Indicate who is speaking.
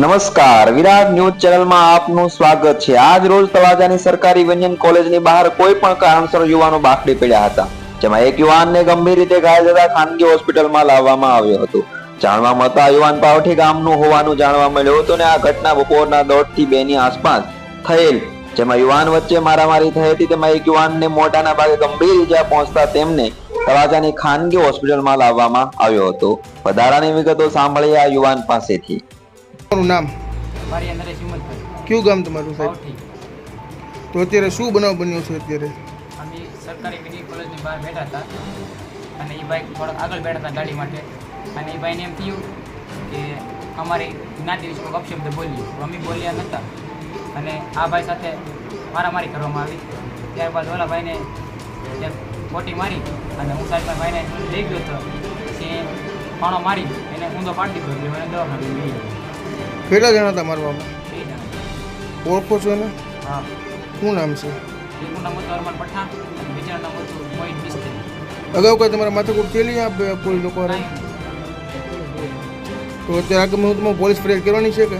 Speaker 1: નમસ્કાર. વિરાટ ન્યૂઝ ચેનલમાં આપનું સ્વાગત છે. આજ રોજ તળાજાની સરકારી વ્યંજન કોલેજની બહાર કોઈ પણ કારણસર યુવાનો બાકડી પડ્યા હતા, જેમાં એક યુવાનને ગંભીર રીતે ઘાયલ થતા ખાનગી હોસ્પિટલમાં લાવવામાં આવ્યો હતો. જાણવા મળતા યુવાન પાવઠી ગામનું હોવાનું જાણવા મળ્યું હતું ને આ ઘટના બપોરના દોઢથી બે ની આસપાસ થયેલ, જેમાં યુવાન વચ્ચે મારામારી થઈ હતી, તેમાં એક યુવાનને મોટાના ભાગે ગંભીર ઈજા પહોંચતા તેમને તળાજાની ખાનગી હોસ્પિટલમાં લાવવામાં આવ્યો હતો. વધારાની વિગતો સાંભળી આ યુવાન પાસેથી.
Speaker 2: તમારું નામ?
Speaker 3: મારી અંદર હિંમતભાઈ
Speaker 2: કયું ગામ તમારું સાહેબ? તો અત્યારે શું બનાવ બન્યો છે અત્યારે?
Speaker 3: અમે સરકારી મીડિયા કોલેજની બહાર બેઠા હતા. અને એ બાઈક થોડાક આગળ બેઠા હતા ગાડી માટે. અને એ ભાઈને એમ થયું કે અમારી જ્ઞાતિ વિશે કોઈ અપશબ્દ બોલ્યું. તો અમે બોલ્યા નહોતા અને આ ભાઈ સાથે મારામારી કરવામાં આવી. ત્યારબાદ ઓલા ભાઈને ખોટી મારી અને હું સાહેબ ભાઈને લઈ ગયો હતો. પછી પાણો મારી એને ઊંધો પાડી દીધો એટલે મને દવાખાને લઈ ગયો.
Speaker 2: કેટલા જણા તમારા મારવામાં ઓળખો છો એને?
Speaker 3: હા.
Speaker 2: શું નામ છે?
Speaker 3: એકનું નામ હતું અરમાન પઠાણ અને નામ હતું મોહિત મિસ્ત્રી.
Speaker 2: અગાઉ કઈ તમારા માથાકૂટ થયેલી આ કોઈ લોકો? તો અત્યારે આગળ મુહૂર્તમાં પોલીસ ફરિયાદ કરવાની છે કે?